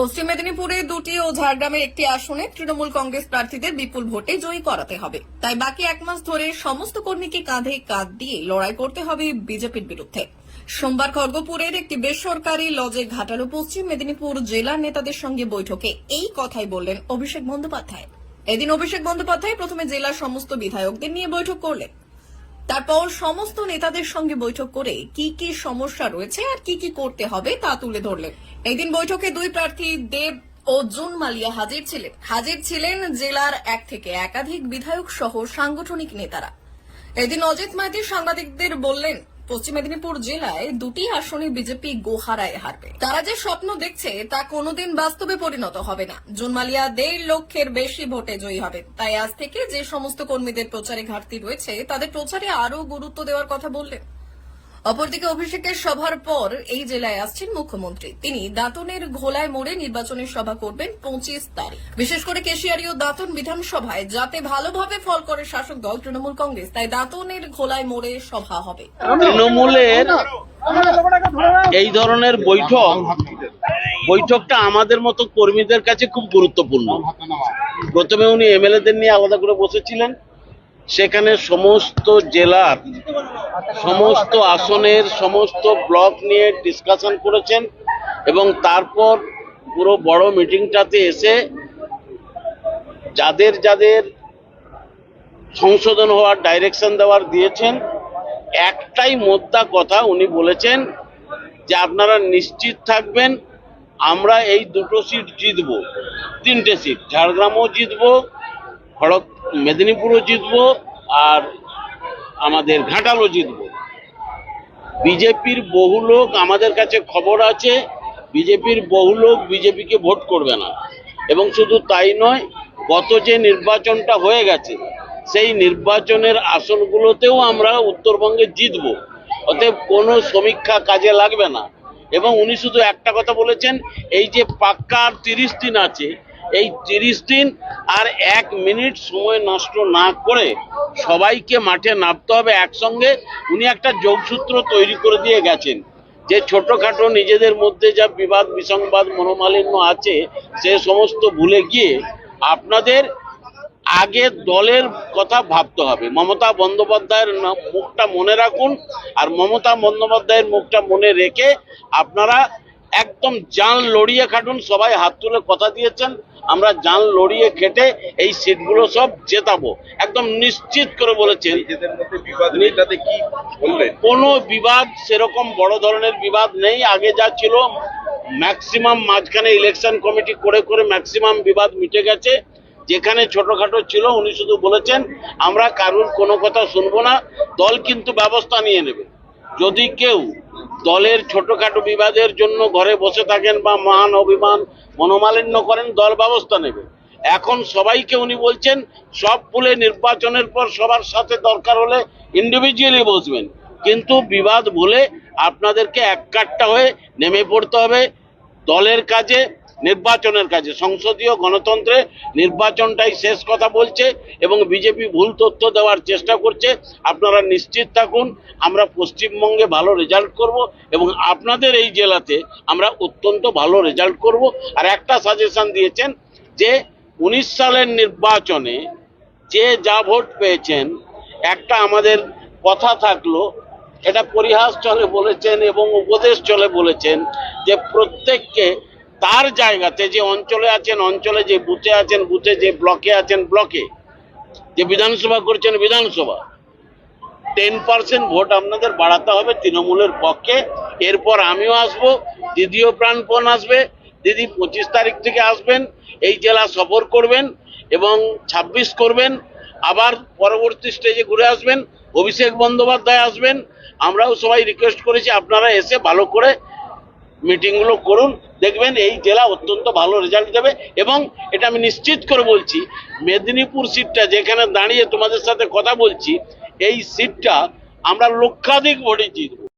পশ্চিম মেদিনীপুরে দুটি ও ঝাড়গ্রামের একটি আসনে তৃণমূল কংগ্রেস প্রার্থীদের বিপুল ভোটে জয়ী করাতে হবে। তাই বাকি এক মাস ধরে সমস্ত কর্মীকে কাঁধে কাঁধ দিয়ে লড়াই করতে হবে বিজেপির বিরুদ্ধে। সোমবার খড়গপুরের একটি বেসরকারি লজে ঘাটালো পশ্চিম মেদিনীপুর জেলার নেতাদের সঙ্গে বৈঠকে এই কথাই বললেন অভিষেক বন্দ্যোপাধ্যায়। এদিন অভিষেক বন্দ্যোপাধ্যায় প্রথমে জেলার সমস্ত বিধায়কদের নিয়ে বৈঠক করলেন। তারপর সমস্ত নেতাদের সঙ্গে বৈঠক করে কি কি সমস্যা রয়েছে আর কি কি করতে হবে তা তুলে ধরলেন। এদিন বৈঠকে দুই প্রার্থী দেব ও জুন মালিয়া হাজির ছিলেন। হাজির ছিলেন জেলার এক থেকে একাধিক বিধায়ক সহ সাংগঠনিক নেতারা। এদিন অজিত মাইতি সাংবাদিকদের বললেন পশ্চিম মেদিনীপুর জেলায় দুটি আসনে বিজেপি গোহারায় হারবে। তারা যে স্বপ্ন দেখছে, তা কোনোদিন বাস্তবে পরিণত হবে না। জুনমালিয়া দেড় লক্ষের বেশি ভোটে জয়ী হবে তাই আজ থেকে যে সমস্ত কর্মীদের প্রচারে ঘাটতি রয়েছে, তাদের প্রচারে আরও গুরুত্ব দেওয়ার কথা বললেন। অপরদিকে অভিষেকের সভার পর এই জেলায় আসছেন মুখ্যমন্ত্রী। তিনি দাঁতনের ঘোলায় মোড়ে নির্বাচনের সভা করবেন পঁচিশ তারিখ। বিশেষ করে কেশিয়ারি ও দাঁতন বিধানসভায় যাতে ভালোভাবে ফল করে শাসক দল তৃণমূল কংগ্রেস, তাই দাঁতনের ঘোলায় মোড়ে সভা হবে। তৃণমূলের এই ধরনের বৈঠক, বৈঠকটা আমাদের মতো কর্মীদের কাছে খুব গুরুত্বপূর্ণ। প্রথমে উনি এমএলএদের নিয়ে আলাদা করে বসেছিলেন সেখানে সমস্ত জেলার সমস্ত আসনের সমস্ত ব্লক নিয়ে ডিসকাশন করেছেন এবং তারপর পুরো বড় মিটিংটাতে এসে যাদের যাদের সংশোধন হওয়ার ডাইরেকশন দেওয়ার দিয়েছেন, একটাই মোদ্দা কথা উনি বলেছেন যে আপনারা নিশ্চিত থাকবেন, আমরা এই দুটো সিট জিতবো। তিনটে সিট ঝাড়গ্রামও জিতবো খড়গ মেদিনীপুরও জিতবো আর আমাদের ঘাটালও জিতবো। বিজেপির বহু লোক আমাদের কাছে খবর আছে, বিজেপির বহু লোক বিজেপিকে ভোট করবে না। এবং শুধু তাই নয়, গত যে নির্বাচনটা হয়ে গেছে, সেই নির্বাচনের আসনগুলোতেও আমরা উত্তরবঙ্গে জিতব। অতএব কোনো সমীক্ষা কাজে লাগবে না। এবং উনি শুধু একটা কথা বলেছেন, এই যে পাক্কা আর তিরিশ দিন আছে এই তিরিশ দিন আর এক মিনিট সময় নষ্ট না করে সবাইকে মাঠে নামতে হবে একসঙ্গে। উনি একটা যোগসূত্র তৈরি করে দিয়ে গেছেন। যে ছোটখাটো নিজেদের মধ্যে যা বিবাদ, বিসংবাদ, মনোমালিন্য আছে, সে সমস্ত ভুলে গিয়ে আপনাদের আগে দলের কথা ভাবতে হবে। মমতা বন্দ্যোপাধ্যায়ের মুখটা মনে রাখুন। আর মমতা বন্দ্যোপাধ্যায়ের মুখটা মনে রেখে আপনারা একদম জান লড়িয়ে খাটুন সবাই হাত তুলে কথা দিয়েছেন আমরা জান লড়িয়ে খেটে এই সিটগুলো সব জেতাবো। একদম নিশ্চিত করে বলেছেন। কোনো বিবাদ সেরকম বড় ধরনের বিবাদ নেই। আগে যা ছিল ম্যাক্সিমাম মাঝখানে ইলেকশন কমিটি করে করে ম্যাক্সিমাম বিবাদ মিটে গেছে। যেখানে ছোটখাটো ছিল উনি শুধু বলেছেন আমরা কারুর কোনো কথা শুনব না দল কিন্তু ব্যবস্থা নিয়ে নেবে। যদি কেউ দলের ছোটখাটো বিবাদের জন্য ঘরে বসে থাকেন বা মহান অভিমান মনোমালিন্য করেন, দল ব্যবস্থা নেবে। এখন সবাইকে উনি বলছেন, সব ভুলে নির্বাচনের পর সবার সাথে দরকার হলে ইন্ডিভিজুয়ালি বসবেন। কিন্তু বিবাদ বলে আপনাদেরকে এক কাট্টা হয়ে নেমে পড়তে হবে। দলের কাজে নির্বাচনের কাছে সংসদীয় গণতন্ত্রে নির্বাচনটাই শেষ কথা বলছে এবং বিজেপি ভুল তথ্য দেওয়ার চেষ্টা করছে। আপনারা নিশ্চিত থাকুন, আমরা পশ্চিমবঙ্গে ভালো রেজাল্ট করব এবং আপনাদের এই জেলাতে আমরা অত্যন্ত ভালো রেজাল্ট করব। আর একটা সাজেশন দিয়েছেন যে, উনিশ সালের নির্বাচনে যে যা ভোট পেয়েছেন, একটা আমাদের কথা থাকল, এটা পরিহাস চলে বলেছেন এবং উপদেশ চলে বলেছেন যে, প্রত্যেককে তার জায়গাতে যে অঞ্চলে আছেন, অঞ্চলে যে বুথে আছেন, বুথে যে ব্লকে আছেন, ব্লকে যে বিধানসভা করছেন বিধানসভা টেন পার্সেন্ট ভোট আপনাদের বাড়াতে হবে তৃণমূলের পক্ষে। এরপর আমিও আসব, দিদিও প্রাণপণ আসবে, দিদি পঁচিশ তারিখ থেকে আসবেন, এই জেলা সফর করবেন এবং ছাব্বিশ করবেন। আবার পরবর্তী স্টেজে ঘুরে আসবেন, অভিষেক বন্দ্যোপাধ্যায় আসবেন। আমরাও সবাই রিকোয়েস্ট করেছি, আপনারা এসে ভালো করে মিটিংগুলো করুন। দেখবেন এই জেলা অত্যন্ত ভালো রেজাল্ট দেবে এবং এটা আমি নিশ্চিত করে বলছি, মেদিনীপুর সিটটা যেখানে দাঁড়িয়ে তোমাদের সাথে কথা বলছি, এই সিটটা আমরা লক্ষাধিক ভোটে জিতবো।